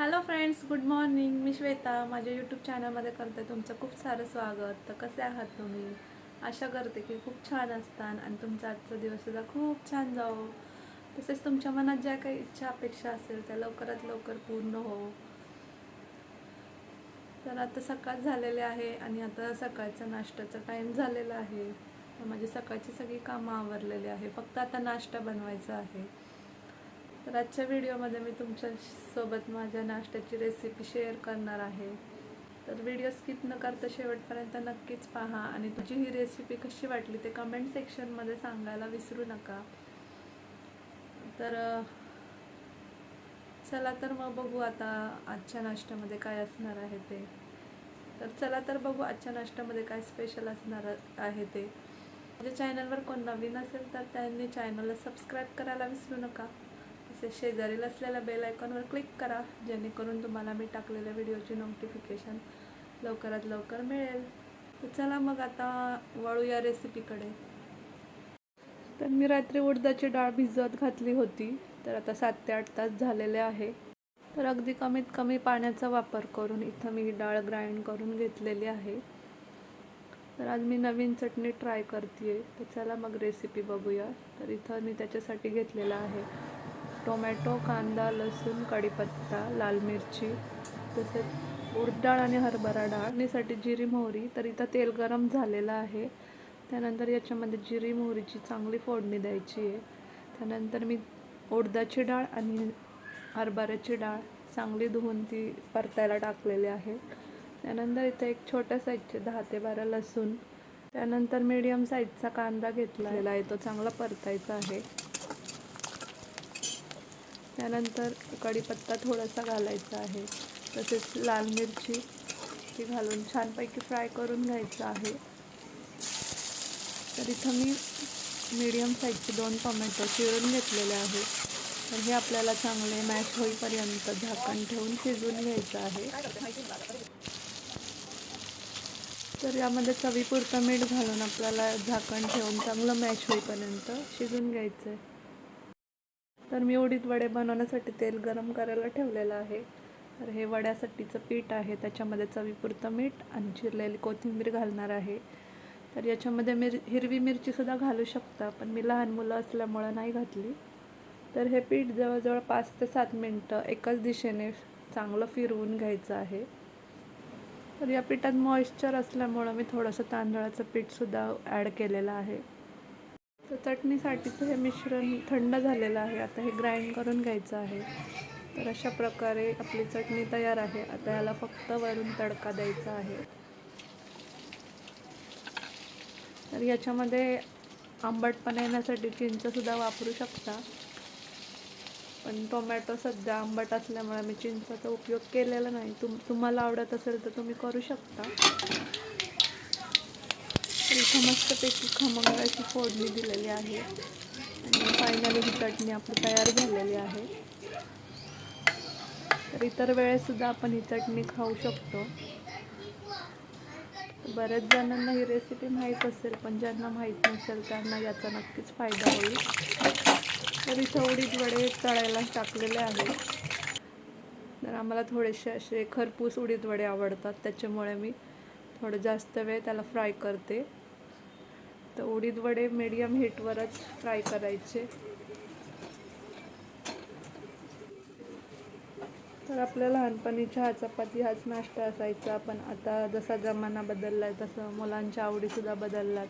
Hello friends good morning मी श्वेता. माझ्या YouTube चॅनलमध्ये करते तुमचं खूप सारं स्वागत. तर कसे आहात तुम्ही? आशा करते की खूप छान असतान आणि तुमचा आजचा दिवससुद्धा खूप छान जावो. तसेच तुमच्या मनात ज्या काही इच्छा अपेक्षा असेल त्या लवकरात लवकर पूर्ण हो. तर आता सकाळ झालेले आहे आणि आता सकाळचा नाश्त्याचा टाईम झालेला आहे. तर माझी सकाळची सगळी कामं आवरलेली आहे. फक्त आता नाश्ता बनवायचा आहे. तर आजच्या व्हिडिओमध्ये मी तुमच्यासोबत माझ्या नाश्त्याची रेसिपी शेअर करणार आहे. तर व्हिडिओ स्किप न करता शेवटपर्यंत नक्कीच पहा आणि तुझी ही रेसिपी कशी वाटली ते कमेंट सेक्शनमध्ये सांगायला विसरू नका. तर चला तर मग बघू आता आजच्या नाश्त्यामध्ये काय असणार आहे ते. तर चला तर बघू आजच्या नाश्त्यामध्ये काय स्पेशल असणार आहे ते. माझ्या चॅनलवर कोण नवीन असेल तर त्यांनी चॅनलला सबस्क्राईब करायला विसरू नका. शेजारील असलेल्या बेल आयकॉनवर क्लिक करा जेणेकरून तुम्हाला मी टाकलेल्या व्हिडिओची नोटिफिकेशन लवकरात लवकर मिळेल. तर चला मग आता वळूया रेसिपीकडे तर मी रात्री उडदाची डाळ भिजवत घातली होती तर आता सात ते आठ तास झालेले आहे. तर अगदी कमीत कमी पाण्याचा वापर करून इथं मी ही डाळ ग्राइंड करून घेतलेली आहे. तर आज मी नवीन चटणी ट्राय करते आहे तर चला मग रेसिपी बघूया. तर इथं मी त्याच्यासाठी घेतलेला आहे. टोमॅटो कांदा लसूण कढीपत्ता लाल मिरची तसेच उडद डाळ आणि हरभरा डाळ. जिरी मोहरी तर इथं तेल गरम झालेलं आहे. त्यानंतर याच्यामध्ये जिरी मोहरीची चांगली फोडणी द्यायची आहे. त्यानंतर मी उडदाची डाळ आणि हरभऱ्याची डाळ चांगली धुवून ती परतायला टाकलेली आहे. त्यानंतर इथे एक छोट्या साईजचे दहा ते बारा लसूण. त्यानंतर मीडियम साईजचा कांदा घेतलेला आहे. तो चांगला परतायचा आहे. त्यानंतर कढीपत्ता थोडासा घालायचा आहे. तसेच लाल मिरची ती घालून छानपैकी फ्राय करून घ्यायचं आहे. तर इथं मी मीडियम साईजचे दोन टोमॅटो चिरून घेतलेले आहे तर हे आपल्याला चांगले मॅश होईपर्यंत झाकण ठेवून शिजवून घ्यायचं आहे. तर यामध्ये चवीपुरतं मीठ घालून आपल्याला झाकण ठेवून चांगलं मॅश होईपर्यंत शिजून घ्यायचं आहे तर मी उडीद वडे बनवण्यासाठी तेल गरम करायला ठेवलेलं आहे. तर हे वड्यासाठीचं पीठ आहे. त्याच्यामध्ये चवीपुरतं मीठ आणि चिरलेली कोथिंबीर घालणार आहे. तर याच्यामध्ये मिर हिरवी मिरचीसुद्धा घालू शकता पण मी लहान मुलं असल्यामुळं नाही घातली. तर हे पीठ जवळजवळ पाच ते सात मिनटं एकाच दिशेने चांगलं फिरवून घ्यायचं आहे. तर या पिठात मॉइश्चर असल्यामुळं मी थोडंसं तांदळाचं पीठसुद्धा ॲड केलेलं आहे. चटणीसाठीचं हे मिश्रण थंड झालेलं आहे. आता हे ग्राइंड करून घ्यायचं आहे. तर अशा प्रकारे आपली चटणी तयार आहे. आता याला फक्त वरून तडका द्यायचा आहे. तर याच्यामध्ये आंबटपणा येण्यासाठी चिंचसुद्धा वापरू शकता. पण टोमॅटो सध्या आंबट असल्यामुळे मी चिंचाचा उपयोग केलेला नाही. तुम तुम्हाला आवडत असेल तर तुम्ही करू शकता. इथं मस्तपैकी खमंग अशी फोडणी दिलेली आहे. आणि फायनली ही चटणी आपली तयार झालेली आहे. तर इतर वेळेसुद्धा आपण ही चटणी खाऊ शकतो. बऱ्याच जणांना ही रेसिपी माहीत असेल पण ज्यांना माहीत नसेल त्यांना याचा नक्कीच फायदा होईल. तर इथं उडीद वडे तळायला टाकलेले आहेत. तर आम्हाला थोडेसे असे खरपूस उडीद वडे आवडतात त्याच्यामुळे मी थोडं जास्त वेळ त्याला फ्राय करते. तर उडीद वडे मीडियम हीटवरच फ्राय करायचे. तर आपल्या लहानपणीच्या हा चपाती हाच नाश्ता असायचा. पण आता जसा जमाना बदलला आहे तसं मुलांच्या आवडीसुद्धा बदललात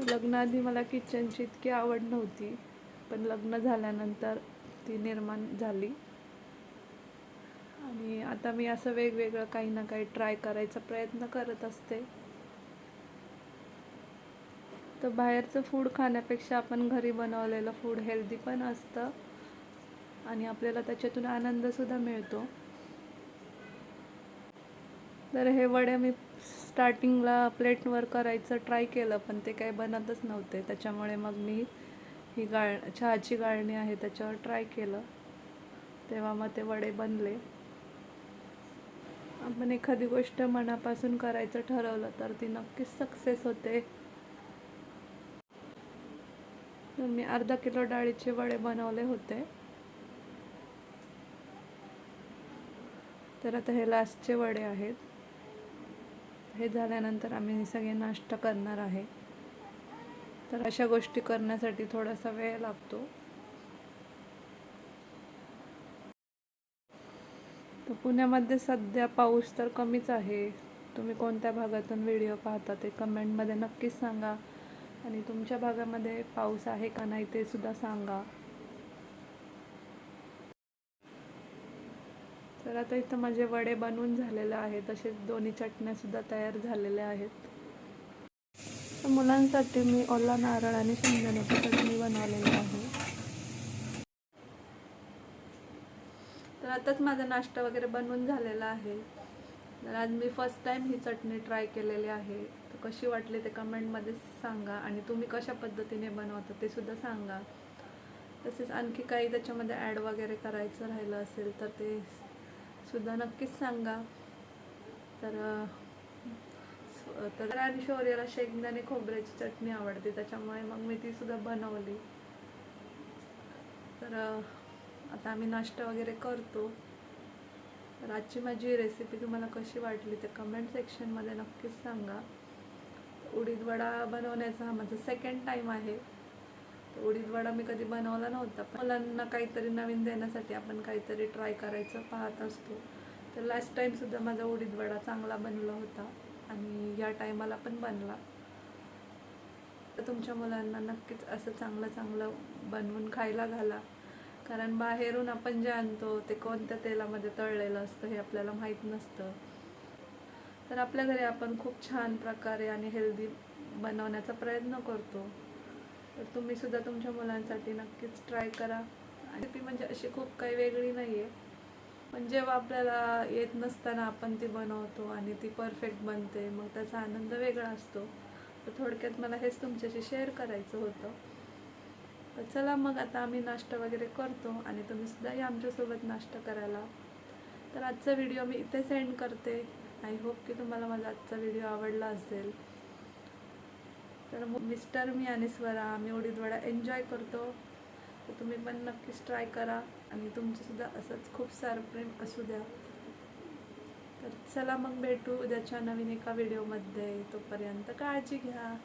लग्नाआधी मला किचनची इतकी आवड नव्हती. पण लग्न झाल्यानंतर ती निर्माण झाली. आणि आता मी असं वेगवेगळं काही ना काही ट्राय करायचा प्रयत्न करत असते. तर बाहेरचं फूड खाण्यापेक्षा आपण घरी बनवलेलं फूड हेल्दी पण असतं आणि आपल्याला त्याच्यातून आनंदसुद्धा मिळतो. तर हे वडे मी स्टार्टिंगला प्लेटवर करायचं ट्राय केलं पण ते काही बनतच नव्हते. त्याच्यामुळे मग मी ही गाळ चहाची गाळणी आहे त्याच्यावर ट्राय केलं. तेव्हा मग ते वडे बनले. आपण एखादी गोष्ट मनापासून करायचं ठरवलं तर ती नक्कीच सक्सेस होते. तर मी अर्धा किलो डाळीचे वडे बनवले होते. तर आता हे लास्टचे वडे आहेत. हे झाल्यानंतर आम्ही सगळे नाश्ता करणार आहे. तर अशा गोष्टी करण्यासाठी थोडासा वेळ लागतो. तर पुण्यामध्ये सध्या पाऊस तर कमीच आहे. तुम्ही कोणत्या भागातून व्हिडिओ पाहता ते कमेंटमध्ये नक्कीच सांगा. आणि तुमच्या भागामध्ये पाऊस आहे का नाही ते सुद्धा सांगा. तर आता इथं माझे वडे बनवून झालेले आहेत. तसेच दोन्ही चटण्या सुद्धा तयार झालेल्या आहेत. तर मुलांसाठी मी ओला नारळ आणि शेंगदाण्याची चटणी बनवलेली आहे. आताच माझा नाश्ता वगैरे बनवून झालेला आहे. तर आज मी फर्स्ट टाईम ही चटणी ट्राय केलेली आहे. तर कशी वाटली ते कमेंटमध्ये सांगा आणि तुम्ही कशा पद्धतीने बनवता ते सुद्धा सांगा. तसेच आणखी काही त्याच्यामध्ये ॲड वगैरे करायचं राहिलं असेल तर ते सुद्धा नक्कीच सांगा. तर तर आणि शौर्याला शेंगदाणे खोबऱ्याची चटणी आवडते त्याच्यामुळे मग मी ती सुद्धा बनवली. तर आता आम्ही नाश्ता वगैरे करतो. तर आजची माझी रेसिपी तुम्हाला कशी वाटली ते कमेंट सेक्शनमध्ये नक्कीच सांगा. उडीद वडा बनवण्याचा हा माझा सेकंड टाईम आहे. तर उडीद वडा मी कधी बनवला नव्हता पण मुलांना काहीतरी नवीन देण्यासाठी आपण काहीतरी ट्राय करायचं पाहत असतो. तर लास्ट टाईमसुद्धा माझा उडीद वडा चांगला बनला होता आणि या टायमाला पण बनला. तर तुमच्या मुलांना नक्कीच असं चांगलं चांगलं बनवून खायला घाला. कारण बाहेरून आपण जे आणतो ते कोणत्या तेलामध्ये तळलेलं असतं हे आपल्याला माहीत नसतं. तर आपल्या घरी आपण खूप छान प्रकारे आणि हेल्दी बनवण्याचा प्रयत्न करतो. तर तुम्ही सुद्धा तुमच्या मुलांसाठी नक्कीच ट्राय करा. आणि ती म्हणजे अशी खूप काही वेगळी नाही आहे पण जेव्हा आपल्याला येत नसताना आपण ती बनवतो आणि ती परफेक्ट बनते मग त्याचा आनंद वेगळा असतो. तर थोडक्यात मला हेच तुमच्याशी शेअर करायचं होतं. तर चला मग आता आम्ही नाश्ता वगैरे करतो आणि तुम्ही सुद्धा या आमच्यासोबत नाश्ता करायला. तर आजचा व्हिडिओ मी इथे सेंड करते. आय होप की तुम्हाला माझा आजचा व्हिडिओ आवडला असेल. तर मग मिस्टर मी आणि स्वरा आम्ही उडीद वडा एन्जॉय करतो. तर तुम्ही पण नक्कीच ट्राय करा आणि तुमचंसुद्धा असंच खूप सारं प्रेम असू द्या. तर चला मग भेटू उद्याच्या नवीन एका व्हिडिओमध्ये तोपर्यंत काळजी घ्या.